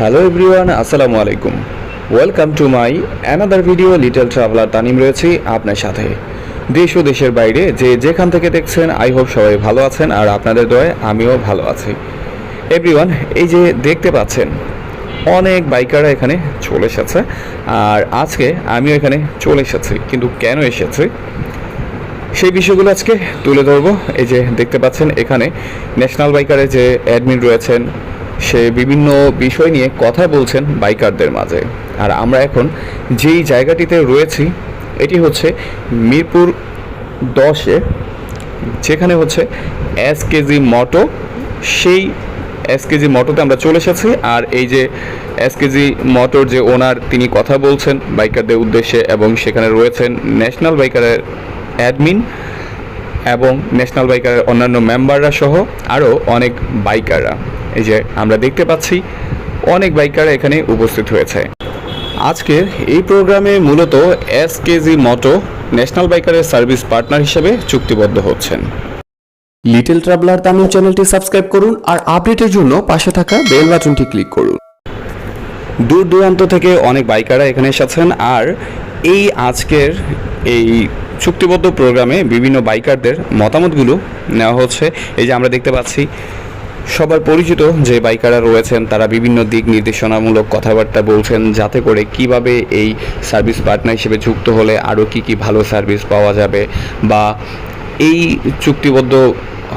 Hello everyone আসসালামু আলাইকুম welcome to my another video little traveller Tanim রয়েছি আপনার সাথে। দেশ ও দেশের বাইরে যে যেখান থেকে দেখছেন আই হোপ সবাই ভালো আছেন আর আপনাদের দয়ে আমিও ভালো আছি। এভরিওয়ান এই যে দেখতে পাচ্ছেন, অনেক বাইকাররা এখানে চলে এসেছে আর আজকে আমিও এখানে চলে এসেছি। কিন্তু কেন এসেছি? সেই বিষয়গুলো আজকে তুলে ধরবো। এই যে দেখতে পাচ্ছেন, এখানে ন্যাশনাল বাইকারের যে অ্যাডমিন রয়েছেন সে বিভিন্ন বিষয় নিয়ে কথা বলছেন বাইকারদের মাঝে। আর আমরা এখন যেই জায়গাটিতে রয়েছি, এটি হচ্ছে মিরপুর দশে, যেখানে হচ্ছে এস কেজি মটো। সেই এস কেজি মটোতে আমরা চলে এসেছি আর এই যে এস কেজি মটোর যে ওনার, তিনি কথা বলছেন বাইকারদের উদ্দেশ্যে এবং সেখানে রয়েছেন ন্যাশনাল বাইকারের অ্যাডমিন এবং ন্যাশনাল বাইকারের অন্যান্য মেম্বাররা সহ আরও অনেক বাইকাররা। এই যে আমরা দেখতে পাচ্ছি অনেক বাইকাররা এখানে উপস্থিত হয়েছে। আজকের এই প্রোগ্রামে মূলত এস কেজি মটো ন্যাশনাল বাইকারের সার্ভিস পার্টনার হিসেবে চুক্তিবদ্ধ হচ্ছেন। লিটল ট্রাভেলার তামিল চ্যানেলটি সাবস্ক্রাইব করুন আর আপডেটের জন্য পাশে থাকা বেল বাটনটি ক্লিক করুন। দূর দূরান্ত থেকে অনেক বাইকাররা এখানে এসেছেন আর এই আজকের এই চুক্তিবদ্ধ প্রোগ্রামে বিভিন্ন বাইকারদের মতামতগুলো নেওয়া হচ্ছে। এই যে আমরা দেখতে পাচ্ছি সবার পরিচিত যে বাইকাররা রয়েছেন, তারা বিভিন্ন দিক নির্দেশনামূলক কথাবার্তা বলছেন, যাতে করে কীভাবে এই সার্ভিস পার্টনার হিসেবে যুক্ত হলে আরও কি কি ভালো সার্ভিস পাওয়া যাবে বা এই চুক্তিবদ্ধ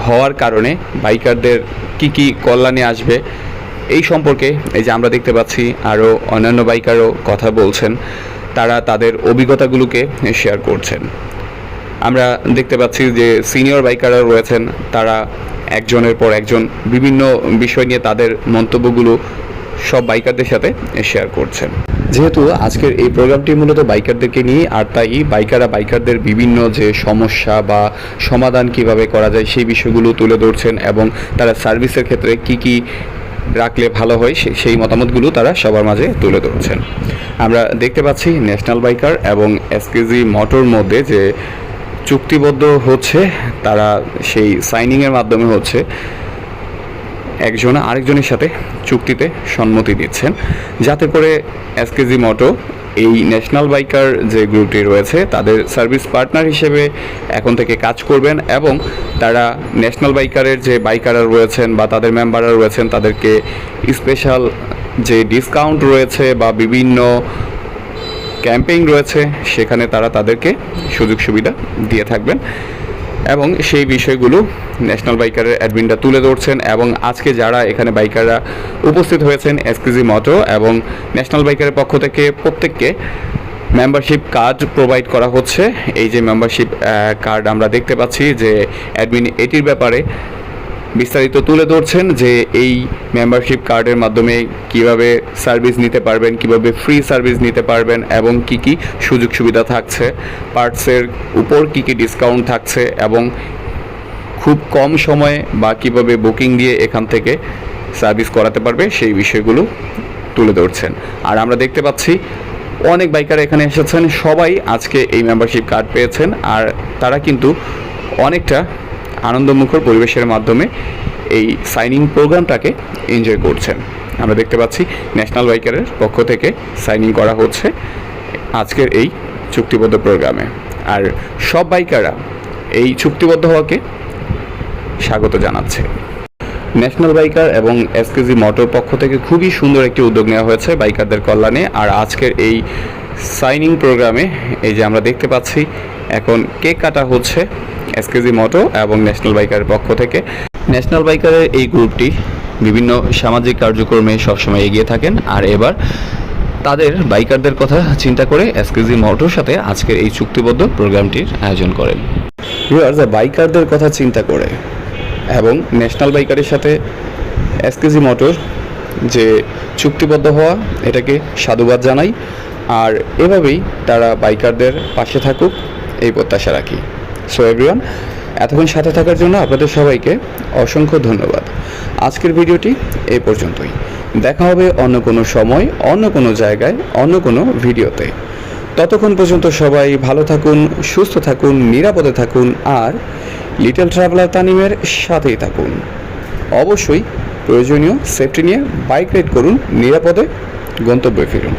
হওয়ার কারণে বাইকারদের কি কি কল্যাণে আসবে, এই সম্পর্কে এই যে আমরা দেখতে পাচ্ছি, আরও অন্যান্য বাইকারও কথা বলছেন, তারা তাদের অভিজ্ঞতাগুলোকে শেয়ার করছেন। আমরা দেখতে পাচ্ছি যে সিনিয়র বাইকাররা রয়েছেন, তারা একজনের পর একজন বিভিন্ন বিষয় নিয়ে তাদের মন্তব্যগুলো সব বাইকারদের সাথে শেয়ার করছেন। যেহেতু আজকের এই প্রোগ্রামটি মূলত বাইকারদেরকে নিয়ে, আর তাই বাইকাররা বাইকারদের বিভিন্ন যে সমস্যা বা সমাধান কীভাবে করা যায় সেই বিষয়গুলো তুলে ধরছেন এবং তারা সার্ভিসের ক্ষেত্রে কি কি রাখলে ভালো হয় সেই মতামতগুলো তারা সবার মাঝে তুলে ধরছেন। আমরা দেখতে পাচ্ছি ন্যাশনাল বাইকার এবং এসকেজি মোটর মধ্যে যে চুক্তিবদ্ধ হচ্ছে, তারা সেই সাইনিংয়ের মাধ্যমে হচ্ছে একজন আরেকজনের সাথে চুক্তিতে সম্মতি দিচ্ছেন। যাতে করে এসকেজি মটো এই ন্যাশনাল বাইকার যে গ্রুপটি রয়েছে, তাদের সার্ভিস পার্টনার হিসেবে এখন থেকে কাজ করবেন এবং তারা ন্যাশনাল বাইকারের যে বাইকাররা রয়েছেন বা তাদের মেম্বাররা রয়েছেন, তাদেরকে স্পেশাল যে ডিসকাউন্ট রয়েছে বা বিভিন্ন ক্যাম্পেইন রয়েছে, সেখানে তারা তাদেরকে সুযোগ সুবিধা দিয়ে থাকবেন। এবং সেই বিষয়গুলো ন্যাশনাল বাইকারের অ্যাডমিনরা তুলে ধরছেন এবং আজকে যারা এখানে বাইকাররা উপস্থিত হয়েছেন এসকেজি মটো এবং ন্যাশনাল বাইকারের পক্ষ থেকে প্রত্যেককে মেম্বারশিপ কার্ড প্রোভাইড করা হচ্ছে। এই যে মেম্বারশিপ কার্ড আমরা দেখতে পাচ্ছি যে অ্যাডমিন এটির ব্যাপারে বিস্তারিত তুলে ধরছেন যে এই মেম্বারশিপ কার্ডের মাধ্যমে কীভাবে সার্ভিস নিতে পারবেন, কীভাবে ফ্রি সার্ভিস নিতে পারবেন এবং কি কি সুযোগ সুবিধা থাকছে পার্টসের উপর কি কি ডিসকাউন্ট থাকছে এবং খুব কম সময়ে বা কীভাবে বুকিং দিয়ে এখান থেকে সার্ভিস করাতে পারবে সেই বিষয়গুলো তুলে ধরছেন। আর আমরা দেখতে পাচ্ছি অনেক বাইকার এখানে এসেছেন, সবাই আজকে এই মেম্বারশিপ কার্ড পেয়েছেন আর তারা কিন্তু অনেকটা আনন্দমুখর পরিবেশের মাধ্যমে এই সাইনিং প্রোগ্রামটাকে এনজয় করছেন। আমরা দেখতে পাচ্ছি ন্যাশনাল বাইকারের পক্ষ থেকে সাইনিং করা হচ্ছে আজকের এই চুক্তিবদ্ধ প্রোগ্রামে। আর সব বাইকাররা এই চুক্তিবদ্ধ হওয়াকে স্বাগত জানাচ্ছে। ন্যাশনাল বাইকার এবং এসকেজি মোটর পক্ষ থেকে খুবই সুন্দর একটি উদ্যোগ নেওয়া হয়েছে বাইকারদের কল্যাণে। আর আজকের এই সাইনিং প্রোগ্রামে এই যে আমরা দেখতে পাচ্ছি, এখন কেক কাটা হচ্ছে এসকেজি মোটো এবং ন্যাশনাল বাইকারের পক্ষ থেকে। ন্যাশনাল বাইকারের এই গ্রুপটি বিভিন্ন সামাজিক কার্যক্রমে সবসময় এগিয়ে থাকেন। আর এবার তাদের বাইকারদের কথা চিন্তা করে এসকেজি মোটোর সাথে আজকের এই চুক্তিবদ্ধ প্রোগ্রামটির আয়োজন করেন। বাইকারদের কথা চিন্তা করে এবং ন্যাশনাল বাইকারের সাথে এসকেজি মোটর যে চুক্তিবদ্ধ হওয়া, এটাকে সাধুবাদ জানাই। আর এভাবেই তারা বাইকারদের পাশে থাকুক, এই প্রত্যাশা রাখি। সো এভরিওয়ান এতক্ষণ সাথে থাকার জন্য আপনাদের সবাইকে অসংখ্য ধন্যবাদ। আজকের ভিডিওটি এই পর্যন্তই। দেখা হবে অন্য কোনো সময়, অন্য কোনো জায়গায়, অন্য কোনো ভিডিওতে। ততক্ষণ পর্যন্ত সবাই ভালো থাকুন, সুস্থ থাকুন, নিরাপদে থাকুন আর লিটল ট্রাভেলার তানিমের সাথেই থাকুন। অবশ্যই প্রয়োজনীয় সেফটি নিয়ে বাইক রাইড করুন, নিরাপদে গন্তব্যে ফিরুন।